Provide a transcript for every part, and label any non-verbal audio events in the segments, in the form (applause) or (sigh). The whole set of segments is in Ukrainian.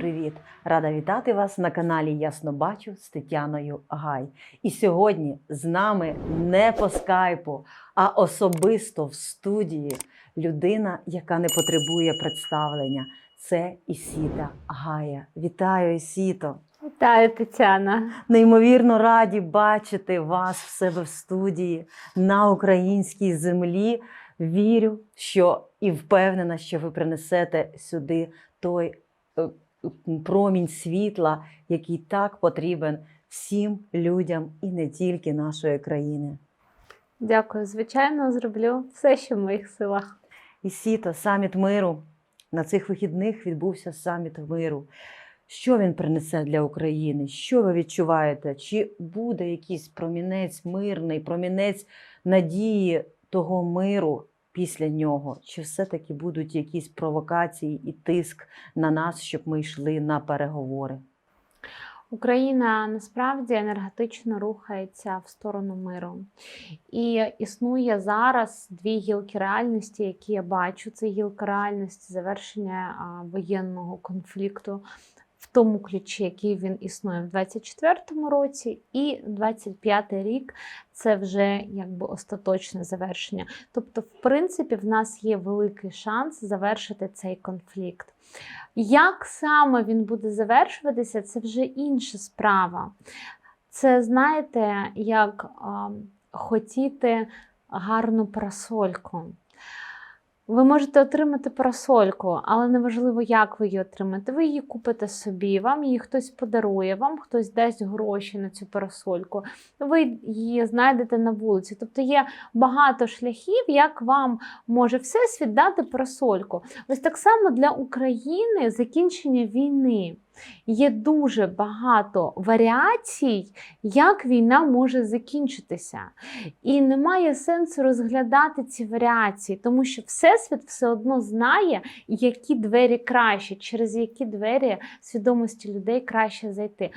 привіт! Рада вітати вас на каналі Ясно Бачу з Тетяною Гай. І сьогодні з нами не по скайпу, а особисто в студії людина, яка не потребує представлення. Це Ісіта Гая. Вітаю, Ісіто! Вітаю, Тетяна. Неймовірно раді бачити вас в себе в студії на українській землі. Вірю, що і впевнена, що ви принесете сюди той е, промінь світла, який так потрібен всім людям і не тільки нашої країни. Дякую. Звичайно, зроблю все, що в моїх силах. І сіто, саміт миру. На цих вихідних відбувся саміт миру. Що він принесе для України? Що ви відчуваєте? Чи буде якийсь промінець мирний, промінець надії того миру після нього? Чи все-таки будуть якісь провокації і тиск на нас, щоб ми йшли на переговори? Україна насправді енергетично рухається в сторону миру. І існує зараз дві гілки реальності, які я бачу. Це гілка реальності завершення воєнного конфлікту тому ключі, який він існує в 24-му році, і 25-й рік це вже якби остаточне завершення. Тобто, в принципі, в нас є великий шанс завершити цей конфлікт. Як саме він буде завершуватися, це вже інша справа. Це, знаєте, як а, хотіти гарну парасольку. Ви можете отримати парасольку, але неважливо, як ви її отримаєте. Ви її купите собі, вам її хтось подарує, вам хтось дасть гроші на цю парасольку, ви її знайдете на вулиці. Тобто є багато шляхів, як вам може всесвіт дати парасольку. Ось так само для України закінчення війни. Є дуже багато варіацій, як війна може закінчитися. І немає сенсу розглядати ці варіації, тому що Всесвіт все одно знає, які двері краще, через які двері свідомості людей краще зайти.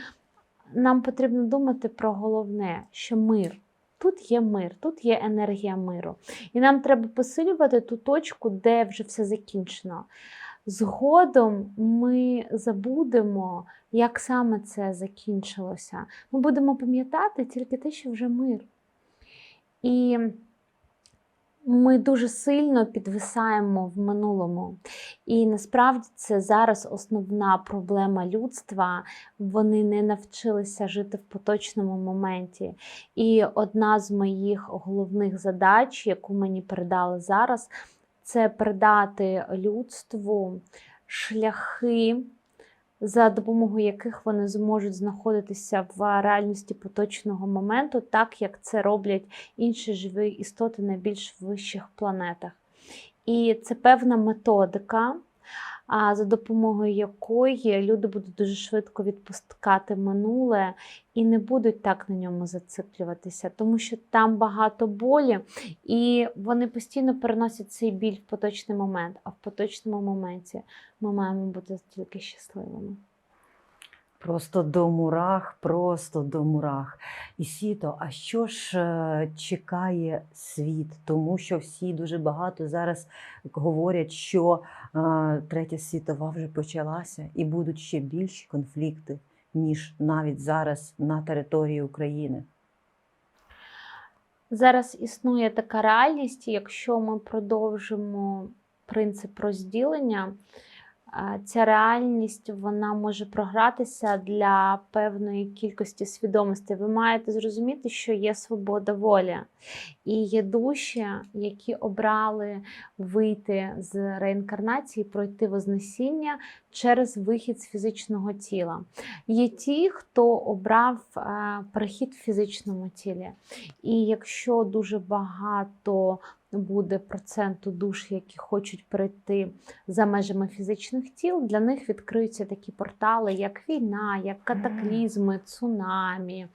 Нам потрібно думати про головне, що мир. Тут є мир, тут є енергія миру. І нам треба посилювати ту точку, де вже все закінчено. Згодом ми забудемо, як саме це закінчилося. Ми будемо пам'ятати тільки те, що вже мир. І ми дуже сильно підвисаємо в минулому. І насправді це зараз основна проблема людства. Вони не навчилися жити в поточному моменті. І одна з моїх головних задач, яку мені передали зараз, це передати людству шляхи, за допомогою яких вони зможуть знаходитися в реальності поточного моменту, так як це роблять інші живі істоти на більш вищих планетах. І це певна методика, за допомогою якої люди будуть дуже швидко відпускати минуле і не будуть так на ньому зациклюватися, тому що там багато болі, і вони постійно переносять цей біль в поточний момент. А в поточному моменті ми маємо бути тільки щасливими. Просто до мурах, просто до мурах. І сіто, а що ж е, чекає світ? Тому що всі дуже багато зараз говорять, що третя світова вже почалася, і будуть ще більші конфлікти, ніж навіть зараз на території України. Зараз існує така реальність, якщо ми продовжимо принцип розділення ця реальність вона може програтися для певної кількості свідомості. Ви маєте зрозуміти, що є свобода волі, і є душі, які обрали вийти з реінкарнації, пройти вознесіння через вихід з фізичного тіла. Є ті, хто обрав перехід в фізичному тілі. І якщо дуже багато буде проценту душ, які хочуть перейти за межами фізичних тіл, для них відкриються такі портали, як війна, як катаклізми, цунамі,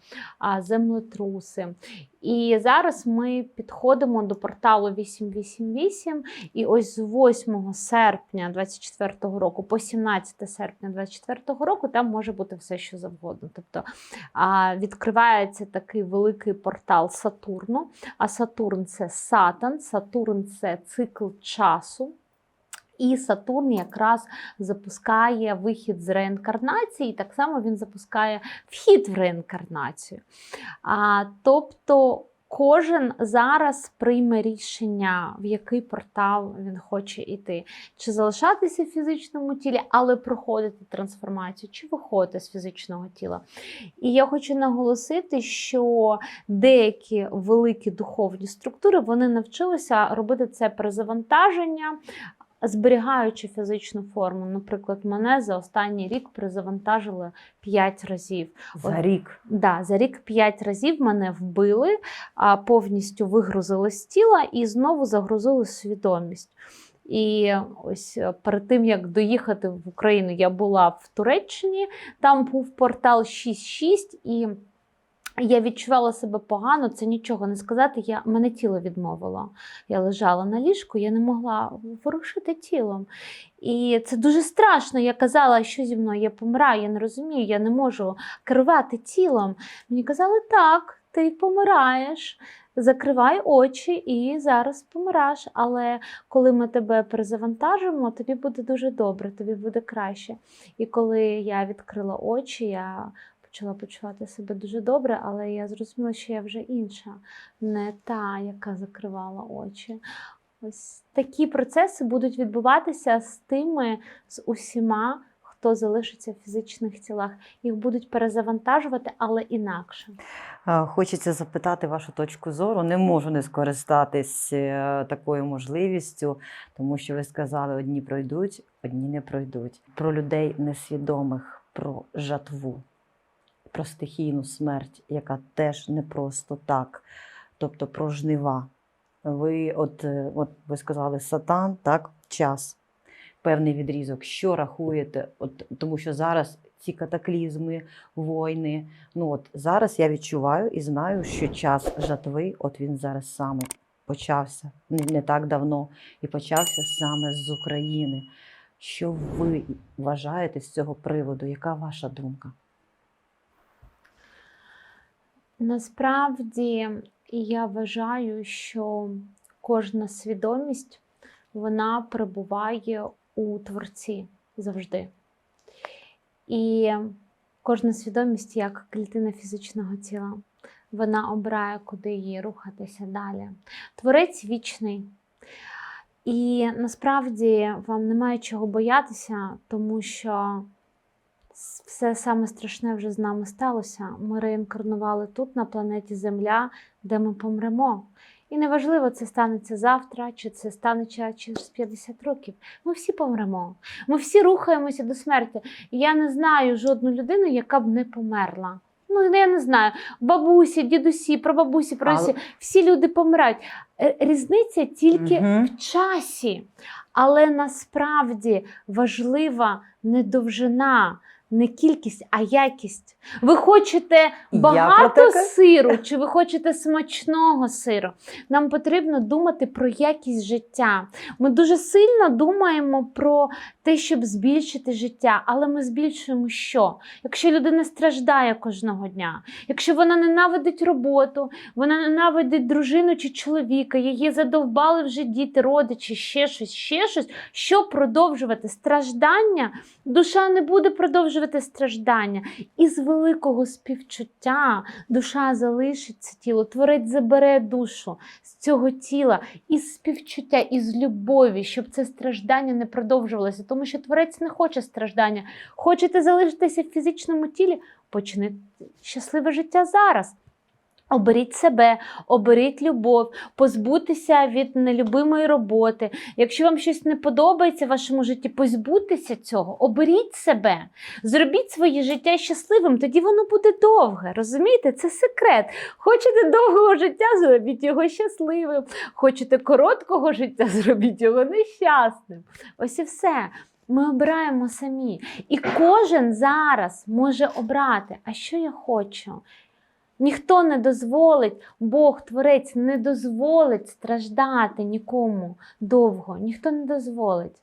землетруси. І зараз ми підходимо до порталу 888, і ось з 8 серпня 2024 року по 17 серпня 2024 року там може бути все, що завгодно. Тобто відкривається такий великий портал Сатурну, а Сатурн це Сатан, Сатурн це цикл часу. І Сатурн якраз запускає вихід з реінкарнації, і так само він запускає вхід в реінкарнацію. А, тобто кожен зараз прийме рішення, в який портал він хоче йти. Чи залишатися в фізичному тілі, але проходити трансформацію, чи виходити з фізичного тіла. І я хочу наголосити, що деякі великі духовні структури вони навчилися робити це перезавантаження. Зберігаючи фізичну форму, наприклад, мене за останній рік перезавантажили 5 разів. За рік. Да, за рік 5 разів мене вбили, а повністю вигрузили з тіла і знову загрузили свідомість. І ось е, перед тим як доїхати в Україну, я була в Туреччині, там був портал 6.6, і я відчувала себе погано, це нічого не сказати. Я, мене тіло відмовило. Я лежала на ліжку, я не могла ворушити тілом. І це дуже страшно. Я казала, що зі мною я помираю, я не розумію, я не можу керувати тілом. Мені казали, так, ти помираєш. Закривай очі і зараз помираєш. Але коли ми тебе перезавантажимо, тобі буде дуже добре, тобі буде краще. І коли я відкрила очі, я почала почувати себе дуже добре, але я зрозуміла, що я вже інша, не та, яка закривала очі. Ось такі процеси будуть відбуватися з тими, з усіма, хто залишиться в фізичних тілах. Їх будуть перезавантажувати, але інакше. Хочеться запитати вашу точку зору. Не можу не скористатись е, такою можливістю, тому що ви сказали, одні пройдуть, одні не пройдуть. Про людей несвідомих, про жатву, про стихійну смерть, яка теж не просто так, тобто про жнива. Ви, от, е, от ви сказали, сатан, так, час, певний відрізок. Що рахуєте? От, тому що зараз ці катаклізми, війни. Ну от зараз я відчуваю і знаю, що час жатви, от він зараз саме почався не, не так давно, і почався саме з України. Що ви вважаєте з цього приводу? Яка ваша думка? Насправді я вважаю, що кожна свідомість вона перебуває у творці завжди. І кожна свідомість, як клітина фізичного тіла, вона обирає, куди їй рухатися далі. Творець вічний. І насправді вам немає чого боятися, тому що все саме страшне вже з нами сталося. Ми реінкарнували тут, на планеті Земля, де ми помремо. І неважливо, це станеться завтра, чи це станеться через 50 років. Ми всі помремо. Ми всі рухаємося до смерті. І я не знаю жодну людину, яка б не померла. Ну, я не знаю. Бабусі, дідусі, прабабусі, прабабусі, всі люди помирають. Е, Різниця тільки Мгм. в часі. Але насправді важлива не довжина, не кількість, а якість. Ви хочете багато сиру, чи ви хочете смачного сиру? Нам потрібно думати про якість життя. Ми дуже сильно думаємо про те, щоб збільшити життя, але ми збільшуємо що? Якщо людина страждає кожного дня, якщо вона ненавидить роботу, вона ненавидить дружину чи чоловіка, її задовбали вже діти, родичі, ще щось, ще щось, що продовжувати страждання, душа не буде продовжувати страждання. І з великого співчуття душа залишиться тіло, творець забере душу з цього тіла із співчуття, із любові, щоб це страждання не продовжувалося, тому що творець не хоче страждання. Хочете залишитися в фізичному тілі? Почни щасливе життя зараз. Оберіть себе, оберіть любов, позбутися від нелюбимої роботи. Якщо вам щось не подобається в вашому житті, позбудьтеся цього, оберіть себе, зробіть своє життя щасливим, тоді воно буде довге. Розумієте? Це секрет. Хочете довгого життя, зробіть його щасливим. Хочете короткого життя, (laughs) зробіть його нещасним. Ось і все. Ми обираємо самі. І кожен зараз може обрати, а що я хочу. Ніхто не дозволить, Бог, Творець, не дозволить страждати нікому довго. Ніхто не дозволить.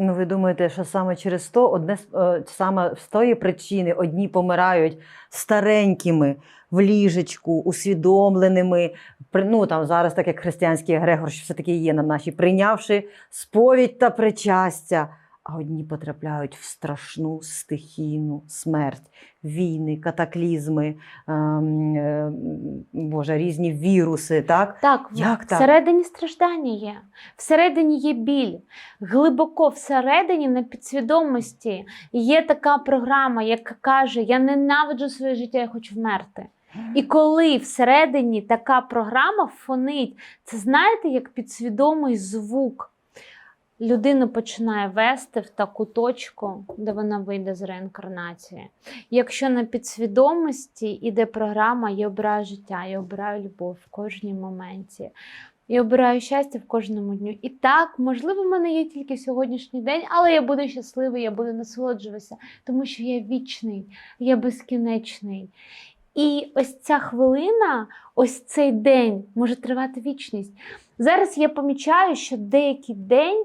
Ну, ви думаєте, що саме через то, одне е, саме з тої причини одні помирають старенькими в ліжечку, усвідомленими. Ну там зараз, так як християнський егрегор, що все-таки є на нашій, прийнявши сповідь та причастя. А одні потрапляють в страшну стихійну смерть, війни, катаклізми, ем, е, Боже, різні віруси, так? Так, Як так? всередині страждання є, всередині є біль. Глибоко всередині на підсвідомості є така програма, яка каже: Я ненавиджу своє життя, я хочу вмерти. І коли всередині така програма фонить, це знаєте, як підсвідомий звук. Людину починає вести в таку точку, де вона вийде з реінкарнації. Якщо на підсвідомості іде програма Я обираю життя, я обираю любов в кожній моменті. Я обираю щастя в кожному дню. І так, можливо, в мене є тільки сьогоднішній день, але я буду щасливий, я буду насолоджуватися, тому що я вічний, я безкінечний. І ось ця хвилина, ось цей день може тривати вічність. Зараз я помічаю, що деякий день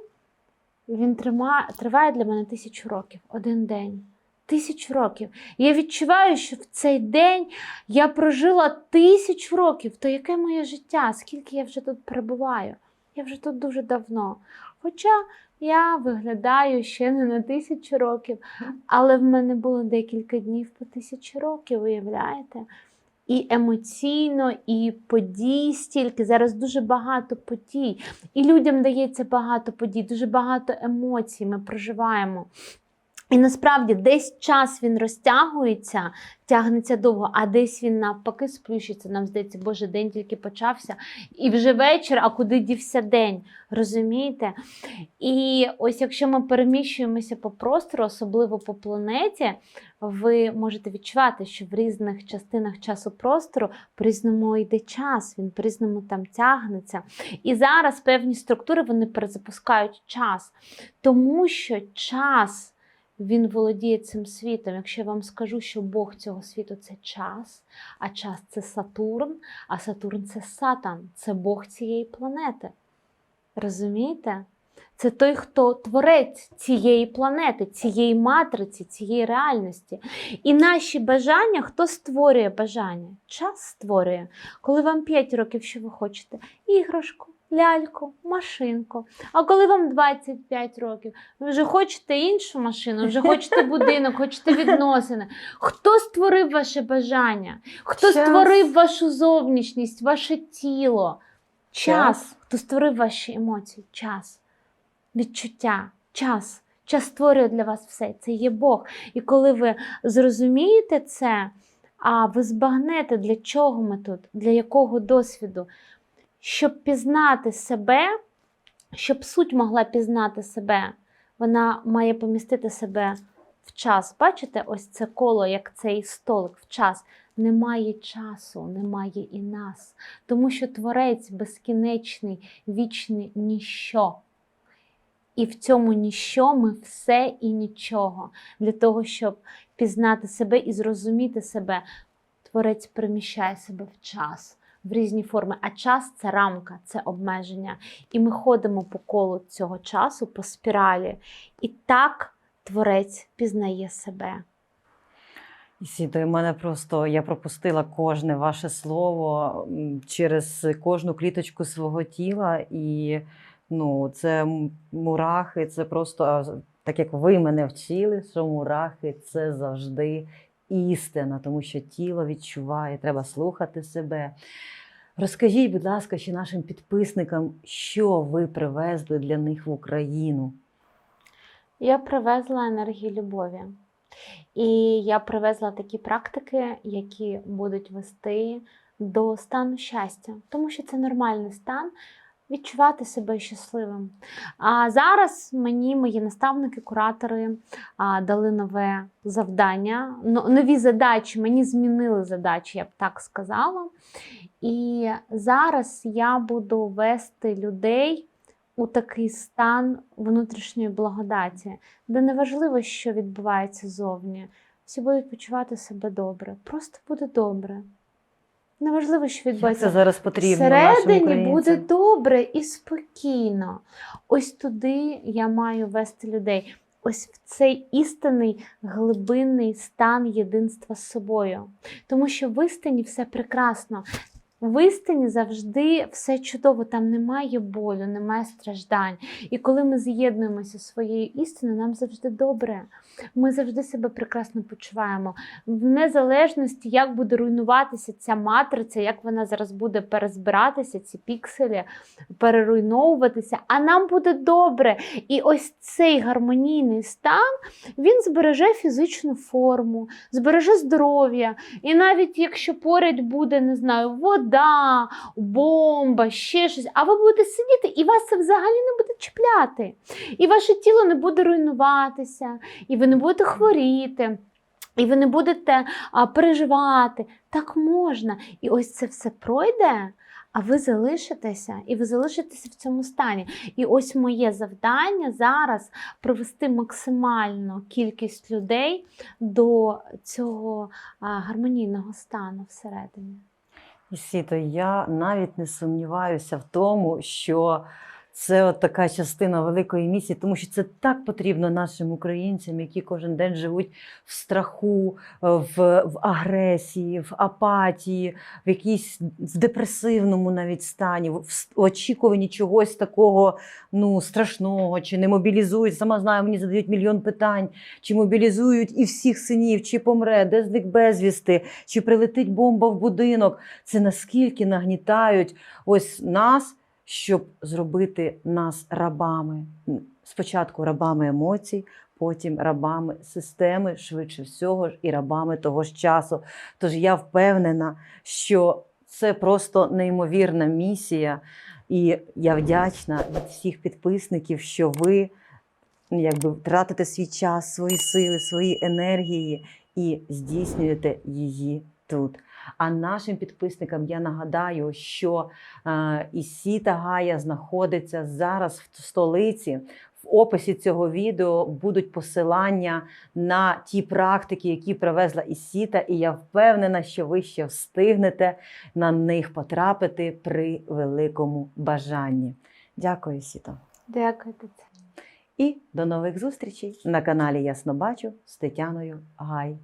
він трима- триває для мене тисячу років. Один день. Тисячу років. Я відчуваю, що в цей день я прожила тисячу років. То яке моє життя? Скільки я вже тут перебуваю? Я вже тут дуже давно. Хоча я виглядаю ще не на тисячу років, але в мене було декілька днів по тисячі років, уявляєте? І емоційно, і подій стільки. Зараз дуже багато подій. І людям дається багато подій, дуже багато емоцій ми проживаємо. І насправді десь час він розтягується, тягнеться довго, а десь він навпаки сплющиться. Нам здається, Боже, день тільки почався, і вже вечір, а куди дівся день? Розумієте? І ось якщо ми переміщуємося по простору, особливо по планеті, ви можете відчувати, що в різних частинах часу простору по-різному йде час, він по-різному там тягнеться. І зараз певні структури вони перезапускають час, тому що час. Він володіє цим світом. Якщо я вам скажу, що Бог цього світу це час, а час це Сатурн, а Сатурн це Сатан, це Бог цієї планети. Розумієте? Це той, хто творець цієї планети, цієї матриці, цієї реальності. І наші бажання, хто створює бажання? Час створює. Коли вам 5 років, що ви хочете? Іграшку, ляльку, машинку. А коли вам 25 років, ви вже хочете іншу машину, вже хочете (laughs) будинок, хочете відносини. Хто створив ваше бажання? Хто Час. створив вашу зовнішність, ваше тіло? Час. Час. Хто створив ваші емоції? Час. Відчуття, час. Час створює для вас все. Це є Бог. І коли ви зрозумієте це, а ви збагнете, для чого ми тут, для якого досвіду, щоб пізнати себе, щоб суть могла пізнати себе, вона має помістити себе в час. Бачите, ось це коло, як цей столик в час. Немає часу, немає і нас, тому що Творець безкінечний, вічний ніщо. І в цьому ніщо ми все і нічого. Для того, щоб пізнати себе і зрозуміти себе, творець переміщає себе в час, в різні форми. А час це рамка, це обмеження. І ми ходимо по колу цього часу, по спіралі. І так творець пізнає себе. І Сіто, і мене просто я пропустила кожне ваше слово через кожну кліточку свого тіла, і ну, це мурахи, це просто так як ви мене вчили, що мурахи це завжди істина, тому що тіло відчуває, треба слухати себе. Розкажіть, будь ласка, ще нашим підписникам, що ви привезли для них в Україну. Я привезла енергію любові. І я привезла такі практики, які будуть вести до стану щастя, тому що це нормальний стан відчувати себе щасливим. А зараз мені мої наставники, куратори а, дали нове завдання, нові задачі. Мені змінили задачі, я б так сказала. І зараз я буду вести людей у такий стан внутрішньої благодаті, де неважливо, що відбувається зовні. Всі будуть почувати себе добре. Просто буде добре. Неважливо, що відбувається. це зараз потрібно Всередині буде добре і спокійно. Ось туди я маю вести людей. Ось в цей істинний глибинний стан єдинства з собою. Тому що в істині все прекрасно. В істині завжди все чудово, там немає болю, немає страждань. І коли ми з'єднуємося зі своєю істиною, нам завжди добре. Ми завжди себе прекрасно почуваємо. В незалежності, як буде руйнуватися ця матриця, як вона зараз буде перезбиратися, ці пікселі, переруйновуватися, а нам буде добре. І ось цей гармонійний стан він збереже фізичну форму, збереже здоров'я. І навіть якщо поряд буде, не знаю, вода, бомба, ще щось, а ви будете сидіти, і вас це взагалі не буде чіпляти. І ваше тіло не буде руйнуватися, і ви не будете хворіти. І ви не будете а, переживати. Так можна. І ось це все пройде, а ви залишитеся, і ви залишитеся в цьому стані. І ось моє завдання зараз привести максимальну кількість людей до цього гармонійного стану всередині. Сіто, я навіть не сумніваюся в тому, що це от така частина великої місії, тому що це так потрібно нашим українцям, які кожен день живуть в страху, е, в, в агресії, в апатії, в якійсь в депресивному навіть стані, в очікуванні чогось такого ну, страшного, чи не мобілізують. Сама знаю, мені задають мільйон питань, чи мобілізують і всіх синів, чи помре, де зник безвісти, чи прилетить бомба в будинок. Це наскільки нагнітають ось нас, щоб зробити нас рабами. Спочатку рабами емоцій, потім рабами системи, швидше всього і рабами того ж часу. Тож я впевнена, що це просто неймовірна місія, і я вдячна від всіх підписників, що ви ну, якби тратите свій час, свої сили, свої енергії і здійснюєте її тут. А нашим підписникам я нагадаю, що е, Ісіта Гая знаходиться зараз в столиці. В описі цього відео будуть посилання на ті практики, які привезла Ісіта, і я впевнена, що ви ще встигнете на них потрапити при великому бажанні. Дякую, Ісіто. Дякую. І до нових зустрічей на каналі Ясно Бачу з Тетяною Гай.